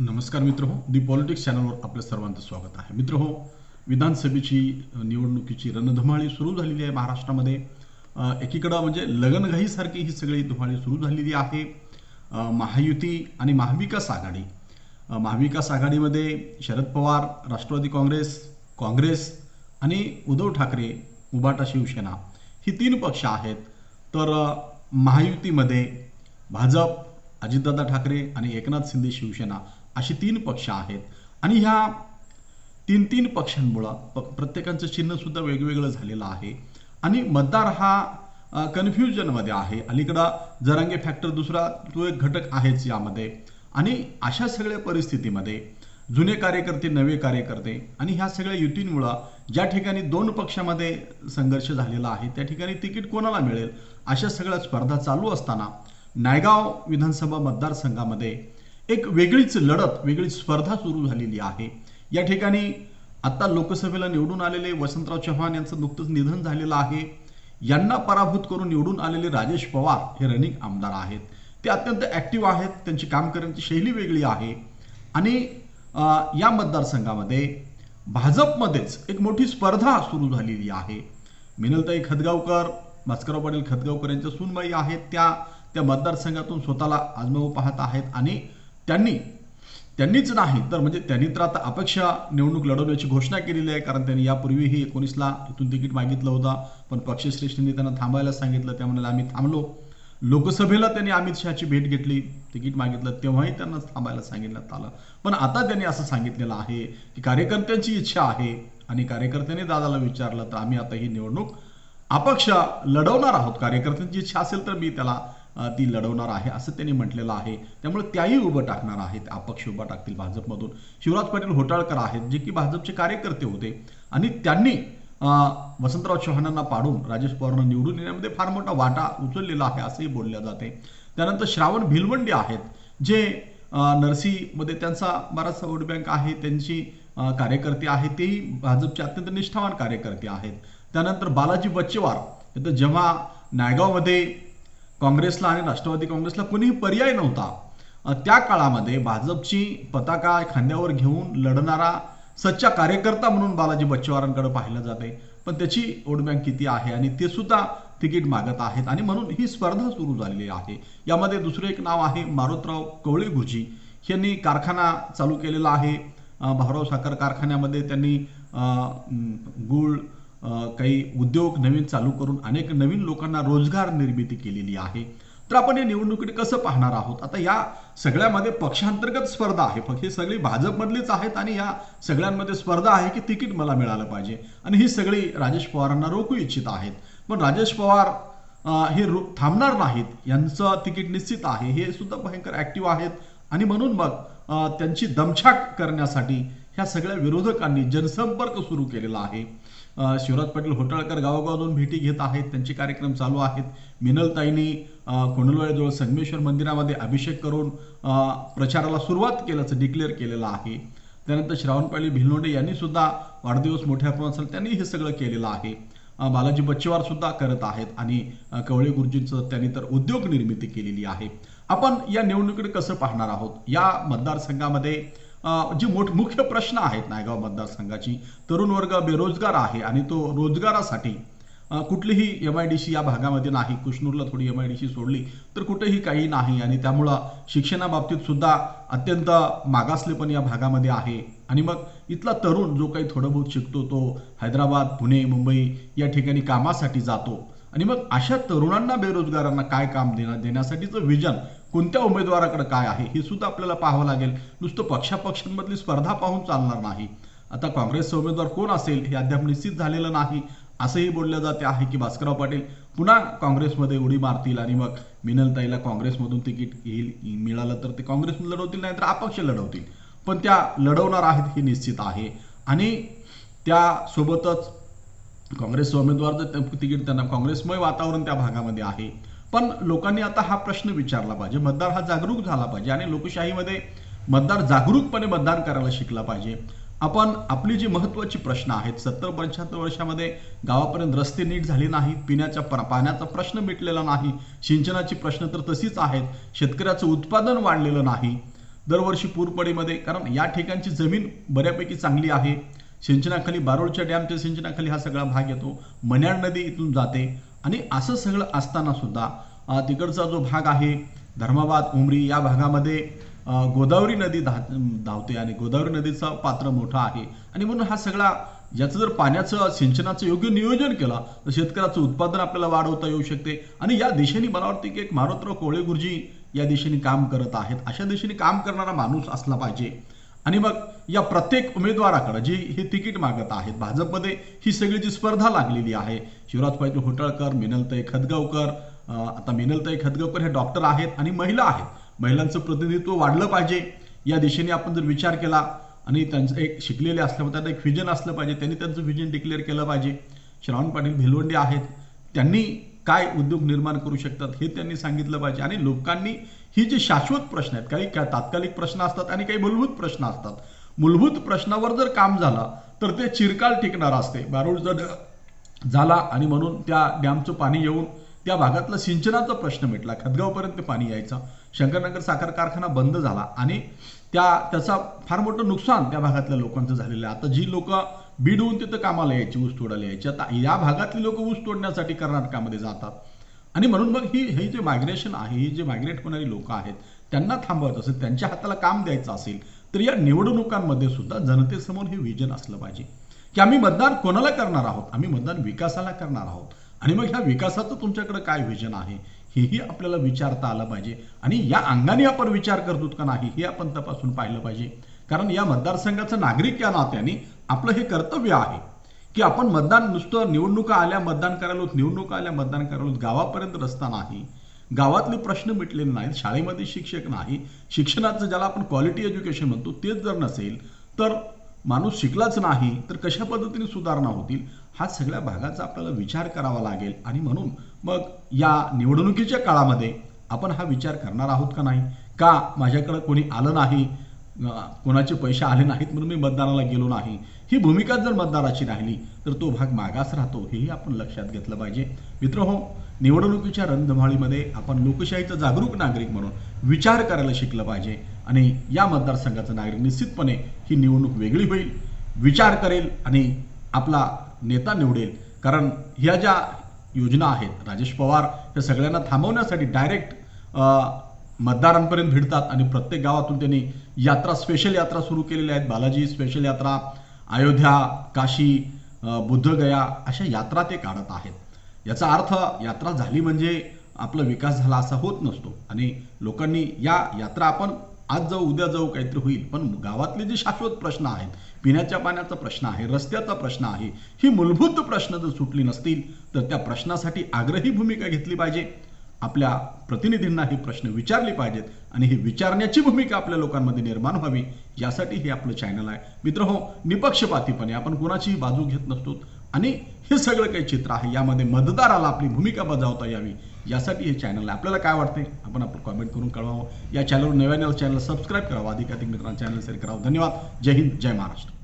नमस्कार मित्र हो दी पॉलिटिक्स चॅनलवर आपल्या सर्वांचं स्वागत आहे. मित्र हो विधानसभेची निवडणुकीची रणधुमाळी सुरू झालेली आहे महाराष्ट्रामध्ये. एकीकडं म्हणजे लगनघाईसारखी ही सगळी धुमाळी सुरू झालेली आहे. महायुती आणि महाविकास आघाडी. महाविकास आघाडीमध्ये शरद पवार राष्ट्रवादी काँग्रेस काँग्रेस आणि उद्धव ठाकरे उबाटा शिवसेना ही तीन पक्ष आहेत. तर महायुतीमध्ये भाजप अजितदादा ठाकरे आणि एकनाथ शिंदे शिवसेना अशी तीन पक्ष आहेत. आणि ह्या तीन तीन पक्षांमुळं प प्रत्येकाचं चिन्ह सुद्धा वेगवेगळं झालेलं आहे. आणि मतदार हा कन्फ्युजनमध्ये आहे. अलीकडं जरांगे फॅक्टर दुसरा तो एक घटक आहेच यामध्ये. आणि अशा सगळ्या परिस्थितीमध्ये जुने कार्यकर्ते नवे कार्यकर्ते आणि ह्या सगळ्या युतींमुळं ज्या ठिकाणी दोन पक्षामध्ये संघर्ष झालेला आहे त्या ठिकाणी तिकीट कोणाला मिळेल अशा सगळ्या स्पर्धा चालू असताना नायगाव विधानसभा मतदारसंघामध्ये एक वेगळीच लढत वेगळी स्पर्धा सुरू झालेली आहे. या ठिकाणी आत्ता लोकसभेला निवडून आलेले वसंतराव चव्हाण यांचं नुकतंच निधन झालेलं आहे. यांना पराभूत करून निवडून आलेले राजेश पवार हे रनिंग आमदार आहेत. ते अत्यंत ॲक्टिव्ह आहेत त्यांची काम करण्याची शैली वेगळी आहे. आणि या मतदारसंघामध्ये भाजपमध्येच एक मोठी स्पर्धा सुरू झालेली आहे. मिनलताई खदगावकर भास्करराव पाटील खदगावकर यांच्या सुनबाई आहेत त्या. त्या मतदारसंघातून स्वतःला आजमावू पाहत आहेत. आणि त्यांनी त्यांनीच नाही तर म्हणजे त्यांनी तर आता अपेक्षा निवडणूक लढवण्याची घोषणा केलेली आहे कारण त्यांनी यापूर्वीही एकोणीसला इथून तिकीट मागितलं होतं पण पक्षश्रेष्ठींनी त्यांना थांबायला सांगितलं त्या म्हणाले आम्ही थांबलो. लोकसभेला त्यांनी अमित शहाची भेट घेतली तिकीट मागितलं तेव्हाही त्यांना थांबायला सांगितलं आलं. पण आता त्यांनी असं सांगितलेलं आहे की कार्यकर्त्यांची इच्छा आहे आणि कार्यकर्त्यांनी दादाला विचारलं तर आम्ही आता ही निवडणूक अपक्ष लढवणार आहोत. कार्यकर्त्यांची इच्छा असेल तर मी त्याला ती लढवणार आहे असं त्यांनी म्हटलेलं आहे. त्यामुळे त्याही उभं टाकणार आहेत अपक्ष उभं टाकतील भाजपमधून. शिवराज पाटील होटाळकर आहेत जे की भाजपचे कार्यकर्ते होते. आणि त्यांनी वसंतराव चव्हाणांना पाडून राजेश पवारांना निवडून येण्यामध्ये फार मोठा वाटा उचललेला आहे असंही बोलल्या जाते. त्यानंतर श्रावण भिलवंडी आहेत जे नरसीमध्ये त्यांचा बराचसा वोट बँक आहे त्यांची कार्यकर्ते आहेत तेही भाजपचे अत्यंत निष्ठावान कार्यकर्ते आहेत. त्यानंतर बालाजी बच्चेवार तर जेव्हा नायगावमध्ये काँग्रेसला आणि राष्ट्रवादी काँग्रेसला कोणीही पर्याय नव्हता. त्या काळामध्ये भाजपची पताका खांद्यावर घेऊन लढणारा सच्चा कार्यकर्ता म्हणून बालाजी बच्चेवारांकडे पाहिलं जाते. पण त्याची वोट बँक किती आहे आणि ते सुद्धा तिकीट मागत आहेत आणि म्हणून ही स्पर्धा सुरू झालेली आहे. यामध्ये दुसरं एक नाव आहे मारुतराव कवळे गुरुजी यांनी कारखाना चालू केलेला आहे. भावराव भाऊराव साखर कारखान्यामध्ये त्यांनी गूळ काही उद्योग नवीन चालू करून अनेक नवीन लोकांना रोजगार निर्मिती केलेली आहे. तर आपण या निवडणुकीकडे कसं पाहणार आहोत? आता या सगळ्यामध्ये पक्षांतर्गत स्पर्धा आहे. पण हे सगळी भाजपमधलीच आहेत आणि या सगळ्यांमध्ये स्पर्धा आहे की तिकीट मला मिळालं पाहिजे. आणि ही सगळी राजेश पवारांना रोखू इच्छित आहेत. पण राजेश पवार हे रो थांबणार नाहीत. यांचं तिकीट निश्चित आहे. हे सुद्धा भयंकर ॲक्टिव्ह आहेत. आणि म्हणून मग त्यांची दमछाक करण्यासाठी ह्या सगळ्या विरोधकांनी जनसंपर्क सुरू केलेला आहे. शिवराज पाटील होटाळकर गावागावातून भेटी घेत आहेत. त्यांचे कार्यक्रम चालू आहेत. मिनलताईंनी अ, कोंडलवाडीजवळ संगमेश्वर मंदिरामध्ये अभिषेक करून प्रचाराला सुरुवात केल्याचं डिक्लेअर केलेलं आहे. त्यानंतर श्रावणपाळी पाटील यांनीसुद्धा यांनी सुद्धा वाढदिवस मोठ्या प्रमाणात त्यांनी हे सगळं केलेलं आहे. बालाजी बच्चेवार सुद्धा करत आहेत आणि कवळे गुरुजींचं त्यांनी तर उद्योग निर्मिती केलेली आहे. आपण या निवडणुकीकडे कसं पाहणार आहोत? या मतदारसंघामध्ये जे मोठ मुख्य प्रश्न आहेत नायगाव मतदारसंघाची तरुण वर्ग बेरोजगार आहे आणि तो रोजगारासाठी कुठलीही एम आय डी सी या भागामध्ये नाही कुष्णूरला थोडी एम आय डी सी सोडली तर कुठेही काही नाही आणि त्यामुळं शिक्षणाबाबतीत सुद्धा अत्यंत मागासलेपण या भागामध्ये आहे. आणि मग इथला तरुण जो काही थोडं बहुत शिकतो तो हैदराबाद पुणे मुंबई या ठिकाणी कामासाठी जातो. आणि मग अशा तरुणांना बेरोजगारांना काय काम देणार देण्यासाठीचं विजन कोणत्या उमेदवाराकडे काय आहे हे सुद्धा आपल्याला पाहावं लागेल. नुसतं पक्षापक्षांमधली स्पर्धा पाहून चालणार नाही. आता काँग्रेसचा उमेदवार कोण असेल हे अद्याप निश्चित झालेलं नाही असंही बोललं जाते आहे की भास्करराव पाटील. पुन्हा काँग्रेसमध्ये उडी मारतील आणि मग मिनलताईला काँग्रेसमधून तिकीट येईल मिळालं तर ते काँग्रेसमधून लढवतील नाही तर अपक्ष लढवतील. पण त्या लढवणार आहेत हे निश्चित आहे. आणि त्यासोबतच काँग्रेसचा उमेदवार जर तिकीट त्यांना काँग्रेसमय वातावरण त्या भागामध्ये आहे. पण लोकांनी आता हा प्रश्न विचारला पाहिजे. मतदार हा जागरूक झाला पाहिजे आणि लोकशाहीमध्ये मतदार जागरूकपणे मतदान करायला शिकला पाहिजे. आपण आपली जी महत्वाची प्रश्न आहेत सत्तर पंच्याहत्तर वर्षामध्ये गावापर्यंत रस्ते नीट झाले नाहीत पिण्याच्या प्र- पाण्याचा प्रश्न मिटलेला नाही सिंचनाची प्रश्न तर तशीच आहेत शेतकऱ्याचं उत्पादन वाढलेलं नाही दरवर्षी पूरपडीमध्ये कारण या ठिकाणची जमीन बऱ्यापैकी चांगली आहे. सिंचनाखाली बारोळच्या डॅमच्या सिंचनाखाली हा सगळा भाग येतो. मन्याड नदी इथून जाते. आणि असं सगळं असताना सुद्धा तिकडचा जो भाग आहे धर्माबाद उमरी या भागामध्ये गोदावरी नदी धा धावते आणि गोदावरी नदीचा पात्र मोठा आहे. आणि म्हणून हा सगळा याचं जर पाण्याचं सिंचनाचं योग्य नियोजन केलं तर शेतकऱ्याचं उत्पादन आपल्याला वाढवता येऊ शकते. आणि या दिशेने मला वाटते की एक मारोतराव कोळे गुरुजी या दिशेने काम करत आहेत. अशा दिशेने काम करणारा माणूस असला पाहिजे. आणि मग या प्रत्येक उमेदवाराकडं जी हे तिकीट मागत आहेत भाजपमध्ये ही सगळी जी स्पर्धा लागलेली आहे शिवराज पाटील होटळकर मिनलताई खदगावकर आता मिनलताई खदगावकर हे डॉक्टर आहेत आणि महिला आहेत. महिलांचं प्रतिनिधित्व वाढलं पाहिजे या दिशेने आपण जर विचार केला आणि त्यांचं एक शिकलेले असल्यामुळे त्यांना एक व्हिजन असलं पाहिजे त्यांनी त्यांचं व्हिजन डिक्लेअर केलं पाहिजे. श्रावण पाटील भिलवंडे आहेत त्यांनी काय उद्योग निर्माण करू शकतात हे त्यांनी सांगितलं पाहिजे. आणि लोकांनी ही जे शाश्वत प्रश्न आहेत काही का तात्कालिक प्रश्न असतात आणि काही मूलभूत प्रश्न असतात. मूलभूत प्रश्नावर जर काम झालं तर ते चिरकाल टिकणार असते. बारूळ जर झाला आणि म्हणून त्या डॅमचं पाणी येऊन त्या भागातला सिंचनाचा प्रश्न मिटला खदगावपर्यंत पाणी यायचं. शंकरनगर साखर कारखाना बंद झाला आणि त्या त्याचा फार मोठं नुकसान त्या भागातल्या लोकांचं झालेलं आहे. आता जी लोक होऊन तिथं कामाला यायची ऊस तोडायला यायची आता या भागातली लोक ऊस तोडण्यासाठी कर्नाटकामध्ये जातात. आणि म्हणून मग ही हे जे मायग्रेशन आहे ही जे मायग्रेट होणारी लोक आहेत त्यांना थांबवत असेल त्यांच्या हाताला काम द्यायचं असेल तर या निवडणुकांमध्ये सुद्धा जनतेसमोर हे विजन असलं पाहिजे. की आम्ही मतदान कोणाला करणार आहोत? आम्ही मतदान विकासाला करणार आहोत. आणि मग ह्या विकासाचं तुमच्याकडे काय विजन आहे? हेही आपल्याला विचारता आलं पाहिजे. आणि या अंगाने आपण विचार करतो का नाही हे आपण तपासून पाहिलं पाहिजे. कारण या मतदारसंघाचं नागरिक या नात्याने आपलं हे कर्तव्य आहे की आपण मतदान नुसतं निवडणुका आल्या मतदान करायला होत निवडणुका आल्या मतदान करायला गावापर्यंत रस्ता नाही. गावातले प्रश्न मिटलेले नाहीत शाळेमध्ये शिक्षक नाही. शिक्षणाचं ज्याला आपण क्वालिटी एज्युकेशन म्हणतो तेच जर नसेल तर माणूस शिकलाच नाही तर कशा पद्धतीने सुधारणा होतील? हा सगळ्या भागाचा आपल्याला विचार करावा लागेल. आणि म्हणून मग या निवडणुकीच्या काळामध्ये आपण हा विचार करणार आहोत का नाही? का माझ्याकडे कोणी आलं नाही? कोणाचे पैसे आले नाहीत म्हणून मी मतदानाला गेलो नाही? ही भूमिका जर मतदाराची राहिली तर तो भाग मागास राहतो हेही आपण लक्षात घेतलं पाहिजे. मित्र हो निवडणुकीच्या रणधमाळीमध्ये आपण लोकशाहीचा जागरूक नागरिक म्हणून विचार करायला शिकलं पाहिजे. आणि या मतदारसंघाचा नागरिक निश्चितपणे ही निवडणूक वेगळी होईल. विचार करेल आणि आपला नेता निवडेल. कारण ह्या ज्या योजना आहेत राजेश पवार या सगळ्यांना थांबवण्यासाठी डायरेक्ट मतदारांपर्यंत भिडतात आणि प्रत्येक गावातून त्यांनी यात्रा स्पेशल यात्रा सुरू केलेल्या आहेत. बालाजी स्पेशल यात्रा अयोध्या काशी बुद्धगया अशा यात्रा ते काढत आहेत. याचा अर्थ यात्रा झाली म्हणजे आपला विकास झाला असा होत नसतो. आणि लोकांनी या यात्रा आपण आज जाऊ उद्या जाऊ काहीतरी होईल. पण गावातले जे शाश्वत प्रश्न आहेत पिण्याच्या पाण्याचा प्रश्न आहे रस्त्याचा प्रश्न आहे ही मूलभूत प्रश्न जर सुटली नसतील तर त्या प्रश्नासाठी आग्रही भूमिका घेतली पाहिजे. आपल्या प्रतिनिधींना हे प्रश्न विचारले पाहिजेत आणि हे विचारण्याची भूमिका आपल्या लोकांमध्ये निर्माण व्हावी यासाठी हे आपलं चॅनल आहे. मित्र हो निपक्षपातीपणे आपण कोणाचीही बाजू घेत नसतो आणि हे सगळं काही चित्र आहे. यामध्ये मतदाराला आपली भूमिका बजावता यावी. यासाठी हे चॅनल आहे. आपल्याला काय वाटते आपण आपलं कॉमेंट करून कळवावं. या चॅनलवर नव्याने चॅनल सबस्क्राईब करावं. अधिकाधिक मित्रांना चॅनल शेअर करावं. धन्यवाद. जय हिंद. जय महाराष्ट्र.